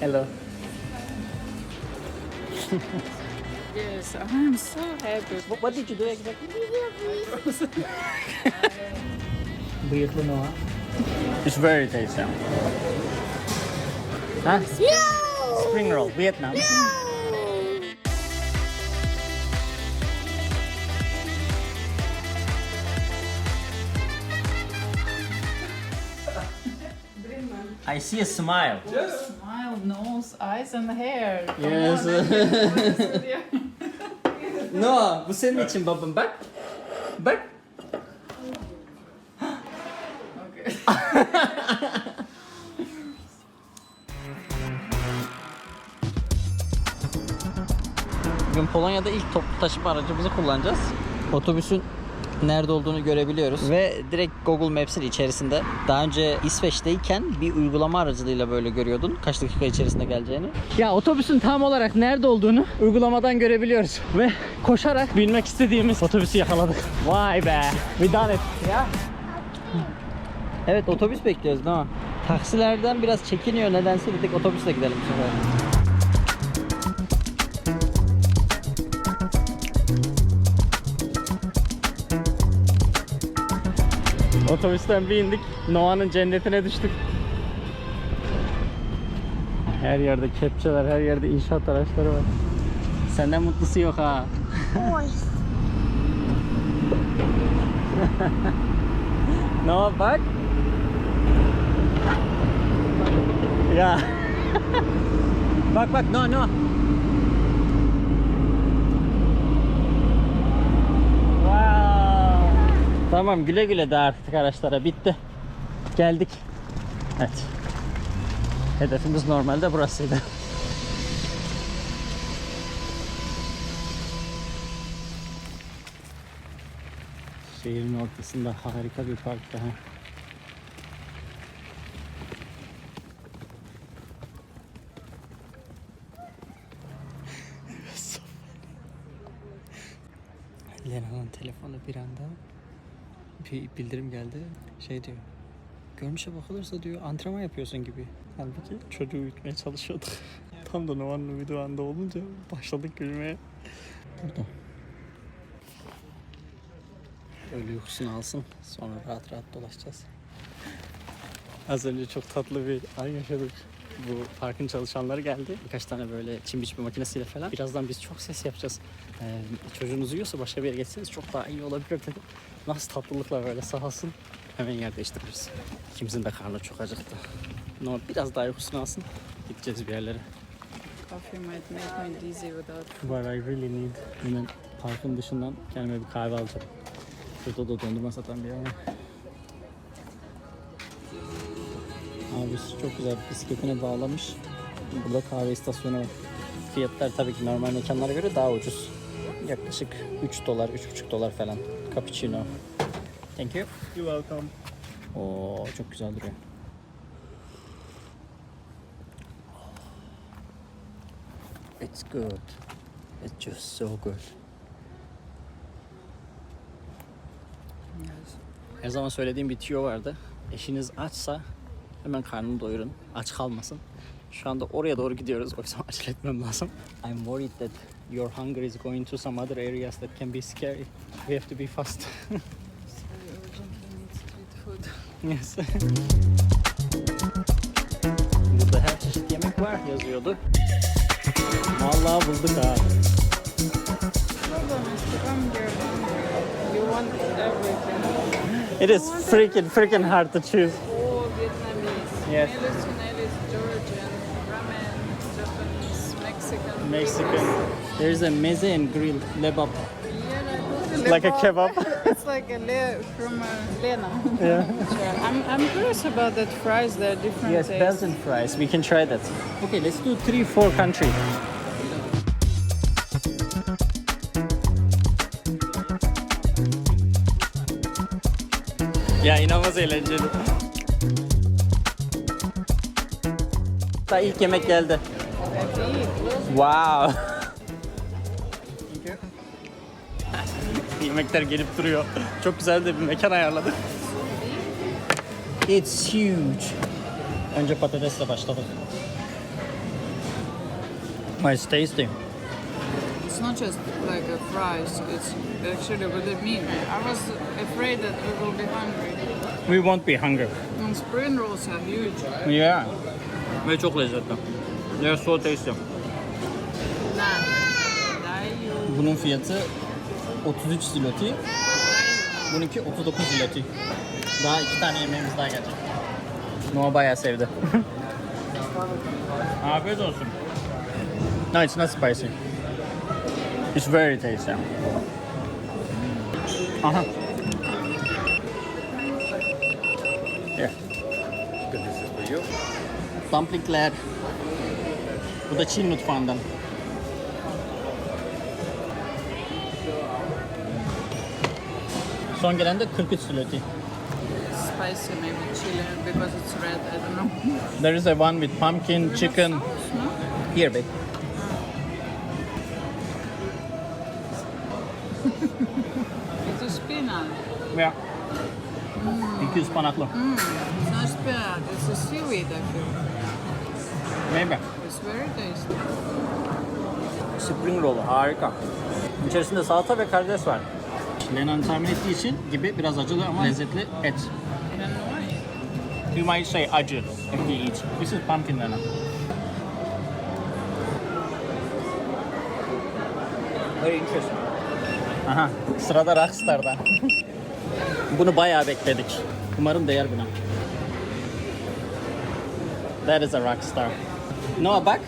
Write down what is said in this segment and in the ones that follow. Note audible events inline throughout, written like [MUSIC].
Hello. Yes, I'm so happy. What, what did you do exactly? Bıyıklı Noah. It's very tasty. Huh? No! Spring roll, Vietnam. No! I see a smile. Smile, nose, eyes, and hair. Come Yes. on, with you. [LAUGHS] Noah, bu senin için babam bak. Bak. Okay. Bugün Polonya'da ilk toplu taşıma aracımızı kullanacağız. Otobüsün nerede olduğunu görebiliyoruz ve direkt Google Maps'in içerisinde daha önce İsveç'teyken bir uygulama aracılığıyla böyle görüyordun kaç dakika içerisinde geleceğini. Ya otobüsün tam olarak nerede olduğunu uygulamadan görebiliyoruz ve koşarak binmek istediğimiz otobüsü yakaladık. Vay be. We done it. Ya. Evet otobüs bekliyoruz değil mi? Taksilerden biraz çekiniyor nedense dedik otobüsle gidelim bu sefer. Otobüsten bir indik. Noah'nın cennetine düştük. Her yerde kepçeler, her yerde inşaat araçları var. Senden mutlusu yok ha. [LAUGHS] Noah bak. Ya. [LAUGHS] bak bak no no. Tamam güle güle de artık araçlara bitti. Geldik. Evet. Hedefimiz normalde burasıydı. Şehrin ortasında harika bir park daha. [LAUGHS] Lena'nın telefonu bir anda bir bildirim geldi. Şey diyor. Görünüşe bakılırsa diyor antrenman yapıyorsun gibi. Halbuki çocuğu uyutmaya çalışıyorduk. [LAUGHS] Tam da Nova'nın uyuduğu anda olunca başladık gülmeye. Burada. Öyle uykusunu alsın. Sonra rahat rahat dolaşacağız. Az önce çok tatlı bir an yaşadık. Bu parkın çalışanları geldi. Birkaç tane böyle çim biçme makinesiyle falan. Birazdan biz çok ses yapacağız. Ee, çocuğunuz uyuyorsa başka bir yere geçseniz çok daha iyi olabilir dedim. Nasıl tatlılıkla böyle sağ olsun. Hemen yer değiştiririz. İkimizin de karnı çok acıktı. Ama biraz daha uykusunu alsın. Gideceğiz bir yerlere. Coffee might make me dizzy without But I really need. Hemen parkın dışından kendime bir kahve alacağım. Şurada da dondurma satan bir yer var. Abisi çok güzel bisikletine bağlamış. Burada kahve istasyonu var. Fiyatlar tabii ki normal mekanlara göre daha ucuz. Yaklaşık 3 dolar, 3,5 dolar falan. Cappuccino. Thank you. You're welcome. Oo çok güzel duruyor. It's good. It's just so good. Her zaman söylediğim bir tüyo vardı. Eşiniz açsa hemen karnını doyurun. Aç kalmasın. Şu anda oraya doğru gidiyoruz. O yüzden [LAUGHS] acele etmem lazım. I'm worried that your hunger is going to some other areas that can be scary. We have to be fast. So we urgently need street food. yes. Burada her çeşit yemek var yazıyordu. Vallahi bulduk ha. It is freaking freaking hard to choose. All Vietnamese. Yes. Nelis, Nelis, Georgian, ramen, Japanese, Mexican. Mexican. There's a meze and grill lebab. Yeah, like, Like a kebab. [LAUGHS] it's like a le from uh, Lena. Yeah. Sure. I'm, I'm curious about that fries. They're different. Yes, tastes. Belgian fries. We can try that. Okay, let's do three, four country. Ya inanılmaz eğlenceli. Daha ilk yemek geldi. Wow. [LAUGHS] Yemekler gelip duruyor. Çok güzel de bir mekan ayarladık. It's huge. Önce patatesle başladık. İt's tasty. It's not just like a fries, it's actually really meat. I was afraid that we will be hungry. We won't be hungry. And spring rolls are huge. Yeah. Ve çok lezzetli. They're so tasty. Bunun fiyatı 33 zloty. Bununki 39 zloty. Daha iki tane yemeğimiz daha gelecek. Noah bayağı sevdi. [LAUGHS] Afiyet olsun. No, it's not spicy. It's very tasty. Aha. Here. This is for you. Dumplingler. Bu da Çin mutfağından. Son gelen de 43 zloty. Spicy, maybe chili, because it's red, I don't know. There is a one with pumpkin, chicken. Sauce, no? Here, babe. [LAUGHS] It's a spinach. Yeah. 200 spanaklı. It's not spinach, it's a seaweed, I feel. Maybe. It's very tasty. Spring roll harika. İçerisinde salata ve karides var. Lenan tahmin ettiği için gibi biraz acılı ama lezzetli et. You might say acı if you eat. This is pumpkin Lena. Very interesting. Aha, sırada Rockstar'da. Bunu bayağı bekledik. Umarım değer buna. That is a rockstar. Noah bak.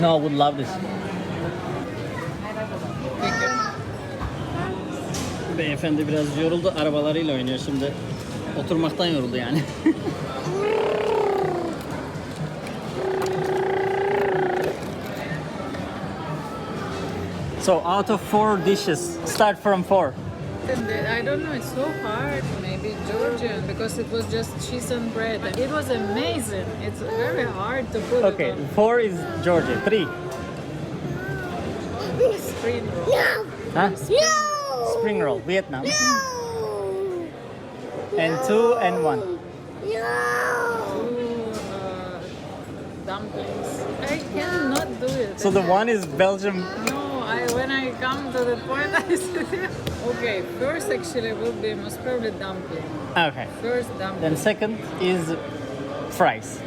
Noah would love this. Beyefendi biraz yoruldu. Arabalarıyla oynuyor şimdi. Oturmaktan yoruldu yani. [LAUGHS] so out of four dishes, start from four. I don't know, it's so hard. Maybe Georgian because it was just cheese and bread. It was amazing. It's very hard to put Okay, it on four is Georgia. Three. spring roll. Huh? No! Spring roll, Vietnam. No! And two and one. No! Two uh, dumplings. I cannot do it. So the one is Belgium. No, I when I come to the point, [LAUGHS] I say, okay, first actually will be most probably dumpling. Okay. First dumpling. Then second is fries.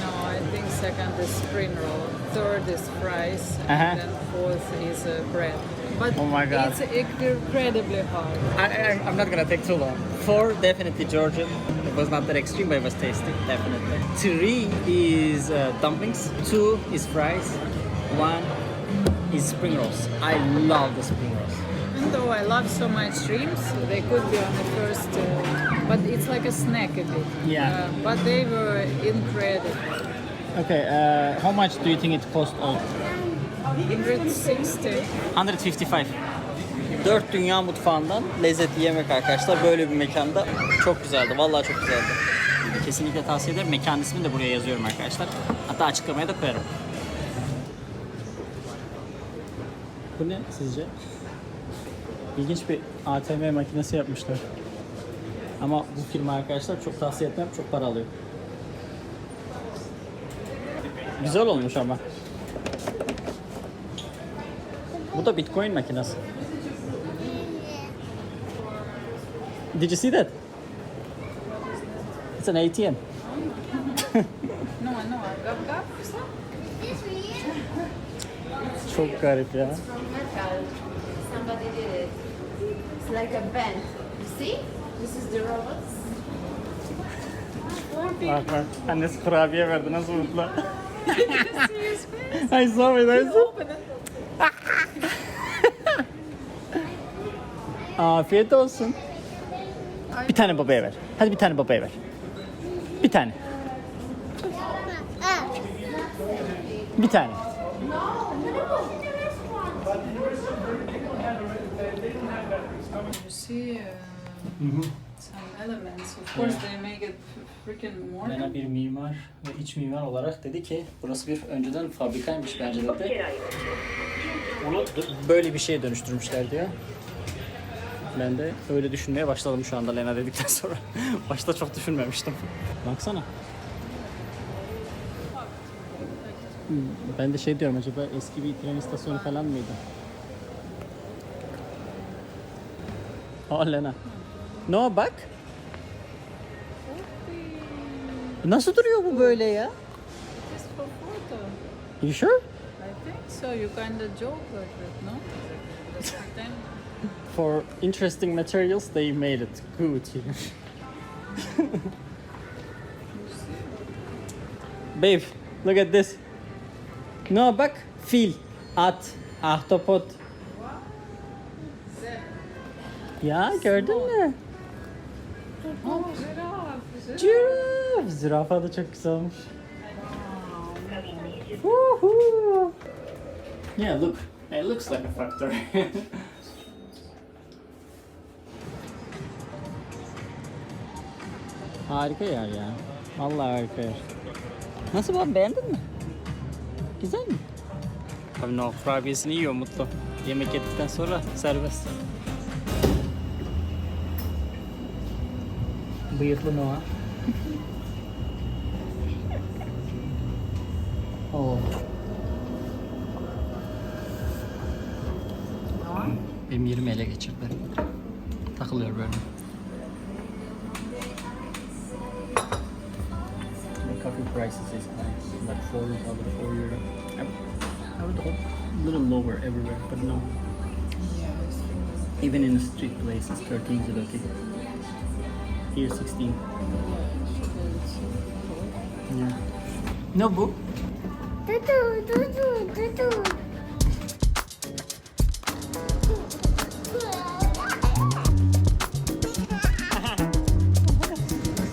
No, I think second is spring roll. Third is fries. Uh-huh. And then fourth is uh, bread. But Oh my God. it's incredibly hard. I, I, I'm not gonna take too long. Four, definitely Georgian. It was not that extreme, but it was tasty, definitely. Three is uh, dumplings. Two is fries. One is spring rolls. I love the spring rolls. And though I love so much shrimps, they could be on the first, uh, but it's like a snack a bit. Yeah. Uh, but they were incredible. Okay, uh, how much do you think it cost all? 160. 155. Dört dünya mutfağından lezzetli yemek arkadaşlar. Böyle bir mekanda çok güzeldi. Vallahi çok güzeldi. Kesinlikle tavsiye ederim. Mekan ismini de buraya yazıyorum arkadaşlar. Hatta açıklamaya da koyarım. Bu ne sizce? İlginç bir ATM makinesi yapmışlar. Ama bu firma arkadaşlar çok tavsiye etmem. Çok para alıyor. Güzel olmuş ama. Bu da Bitcoin makinesi. Did you see that? It's an ATM. No, no, gap gap. Çok garip ya. Somebody did it. It's like a bend. You see? This is the robots. Bak bak. Annesi kurabiye verdi. Nasıl mutlu? I saw it. I saw Afiyet olsun. Bir tane babaya ver. Hadi bir tane babaya ver. Bir tane. Bir tane. See uh, some elements. Of course, they make it freaking more. Lena bir mimar ve iç mimar olarak dedi ki burası bir önceden fabrikaymış bence dedi. bunu d- böyle bir şeye dönüştürmüşler diyor. Ben de öyle düşünmeye başladım şu anda Lena dedikten sonra. [LAUGHS] Başta çok düşünmemiştim. Baksana. Hmm, Ben de şey diyorum acaba eski bir tren istasyonu falan mıydı? Aa Lena. No bak. Nasıl duruyor bu böyle ya? Just for photo. You sure? I think so. You kind of joke like that, no? [LAUGHS] For interesting materials they made it good here. [LAUGHS] Babe, look at this. No bak fil, at, ahtapot. Ya gördün mü? Giraffe. Zürafa da çok güzel olmuş. Woohoo. Yeah, look. It looks like a factory. [LAUGHS] harika yer ya. Vallahi harika yer. Nasıl baba beğendin mi? Güzel mi? Tabii no kurabiyesini yiyor mutlu. Yemek yedikten sonra serbest. Bıyıklı Noah. Oo. Benim yerimi ele geçirdi. Takılıyor böyle. The coffee prices is nice. Like 4 dollar, 4 euro. I, would hope a little lower everywhere, but no. Even in the street places, 13 is zloty. Here 16. Yeah. No bu? Dudu, dudu, dudu.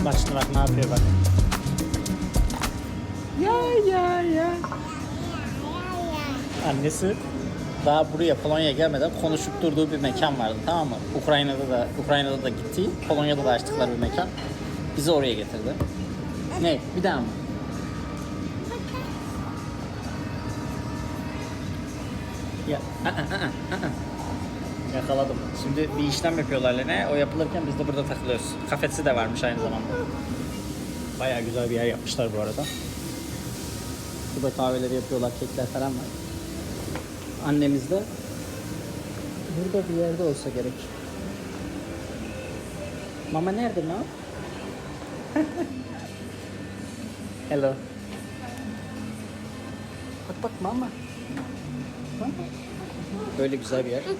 Bak şimdi bak ne yapıyor bak. Ya ya ya. Annesi daha buraya Polonya'ya gelmeden konuşup durduğu bir mekan vardı tamam mı? Ukrayna'da da Ukrayna'da da gittiği, Polonya'da da açtıkları bir mekan. Bizi oraya getirdi. Ne? Bir daha mı? Ya, ı, ı, ı, ı. Yakaladım. Şimdi bir işlem yapıyorlar Lene. O yapılırken biz de burada takılıyoruz. Kafesi de varmış aynı zamanda. Bayağı güzel bir yer yapmışlar bu arada. Burada kahveleri yapıyorlar, kekler falan var. Annemiz de burada bir yerde olsa gerek. Mama nerede lan? [LAUGHS] Hello. Bak bak mama. Mama. Böyle güzel bir yer. [LAUGHS]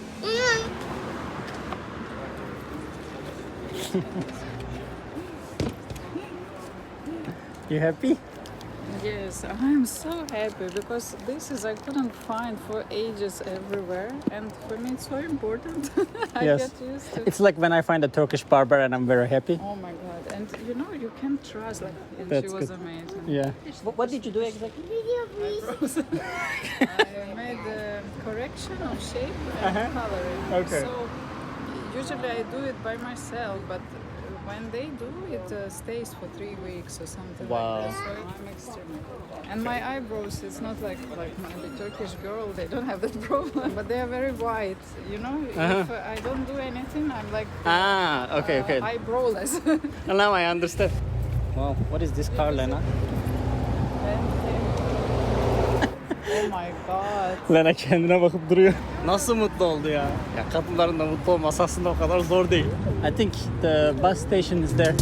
You happy? Yes, I'm so happy because this is I couldn't find for ages everywhere, and for me it's so important. [LAUGHS] I Yes. get used to. It's like when I find a Turkish barber and I'm very happy. Oh my god! And you know you can trust. Like and That's she was good. amazing. Yeah. What, what did you do exactly? Video, please. I [LAUGHS] made the correction of shape and Uh-huh. coloring. Okay. So usually I do it by myself, but when they do, it uh, stays for three weeks or something Wow. like that. So I'm extremely. And my eyebrows, it's not like like my the Turkish girl. They don't have that [LAUGHS] problem, but they are very white. You know, if Uh-huh. uh, I don't do anything, I'm like. Ah, okay, okay. Uh, eyebrowless. [LAUGHS] Now I understand. Wow, what is this car, Lena? Oh my god. Lena kendine bakıp duruyor. Nasıl mutlu oldu ya? Ya kadınların da mutlu olması aslında o kadar zor değil. I think the bus station is there.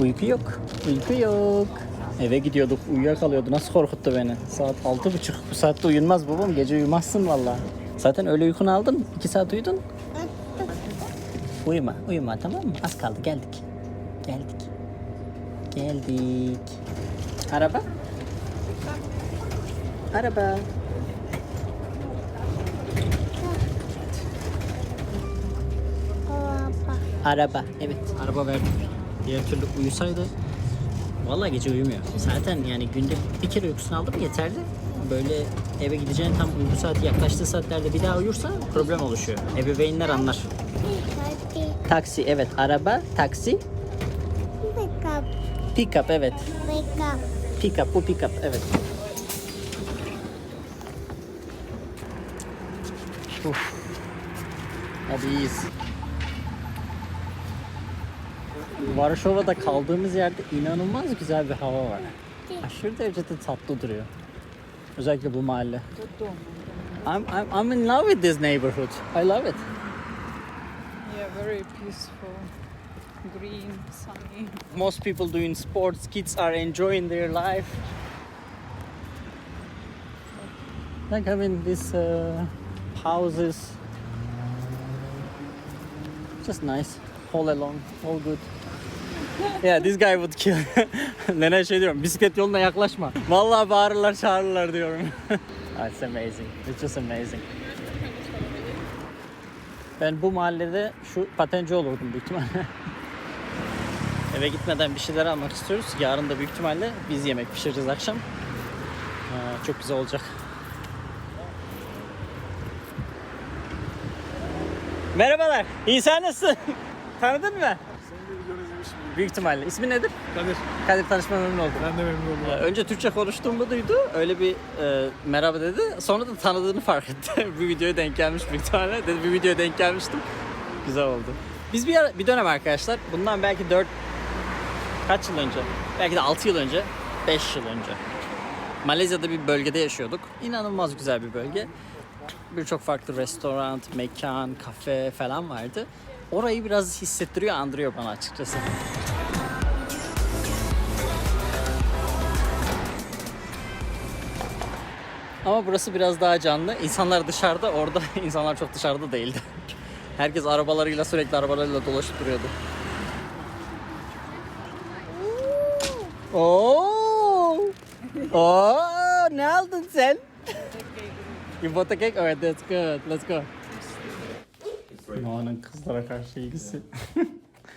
Uyku yok. Uyku yok. Eve gidiyorduk, uyuyakalıyordu. Nasıl korkuttu beni? Saat altı buçuk. Bu saatte uyunmaz babam. Gece uyumazsın vallahi. Zaten öyle uykunu aldın. iki saat uyudun. Uyuma, uyuma tamam mı? Az kaldı, geldik. Geldik. Geldik. Araba? Araba. Araba, evet. Araba verdik. Diğer türlü uyusaydı Vallahi gece uyumuyor. Zaten yani günde bir kere uykusunu aldı mı yeterli. Böyle eve gideceğin tam uyku saati yaklaştığı saatlerde bir daha uyursa problem oluşuyor. Ebeveynler anlar. Taksi evet araba taksi. Pick up. Pickup evet. Pick up. Pickup bu pickup evet. Uf. Hadi iyiyiz. Varşova'da kaldığımız yerde inanılmaz güzel bir hava var. Aşırı derecede tatlı duruyor. Özellikle bu mahalle. I'm, I'm, I'm in love with this neighborhood. I love it. Yeah, very peaceful, green, sunny. Most people doing sports, kids are enjoying their life. Like having these uh, houses. Just nice. All along, all good. Yeah, this guy would kill. [LAUGHS] Nene şey diyorum, bisiklet yoluna yaklaşma. Vallahi bağırırlar, çağırırlar diyorum. [LAUGHS] Ah, It's amazing. It's just amazing. Ben bu mahallede şu patenci olurdum büyük ihtimalle. [LAUGHS] Eve gitmeden bir şeyler almak istiyoruz. Yarın da büyük ihtimalle biz yemek pişireceğiz akşam. Ee, çok güzel olacak. Merhabalar. İyi nasılsın? Tanıdın mı? Büyük ihtimalle. İsmi nedir? Kadir. Kadir tanışma memnun oldum. Ben de memnun oldum. Ee, Önce Türkçe konuştuğumu duydu. Öyle bir e, merhaba dedi. Sonra da tanıdığını fark etti. [LAUGHS] bir videoya denk gelmiş büyük ihtimalle. Dedi bir videoya denk gelmiştim. Güzel oldu. Biz bir, ara, bir dönem arkadaşlar bundan belki 4 kaç yıl önce? Belki de 6 yıl önce, 5 yıl önce. Malezya'da bir bölgede yaşıyorduk. İnanılmaz güzel bir bölge. Birçok farklı restoran, mekan, kafe falan vardı. Orayı biraz hissettiriyor, andırıyor bana açıkçası. Ama burası biraz daha canlı. İnsanlar dışarıda, orada [LAUGHS] insanlar çok dışarıda değildi. Herkes arabalarıyla sürekli arabalarıyla dolaşıp duruyordu. Oo! Oo! Ne aldın sen? [LAUGHS] Yumurta kek? Evet, that's good. Let's go. Noah'nın kızlara karşı ilgisi. [LAUGHS]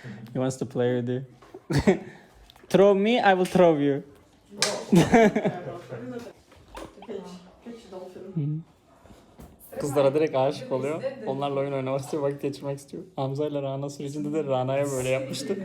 He wants to play with you. throw me, I will throw you. Kızlara direkt aşık oluyor. Onlarla oyun oynamak istiyor, vakit geçirmek istiyor. Hamza ile Rana sürecinde de Rana'ya böyle yapmıştı.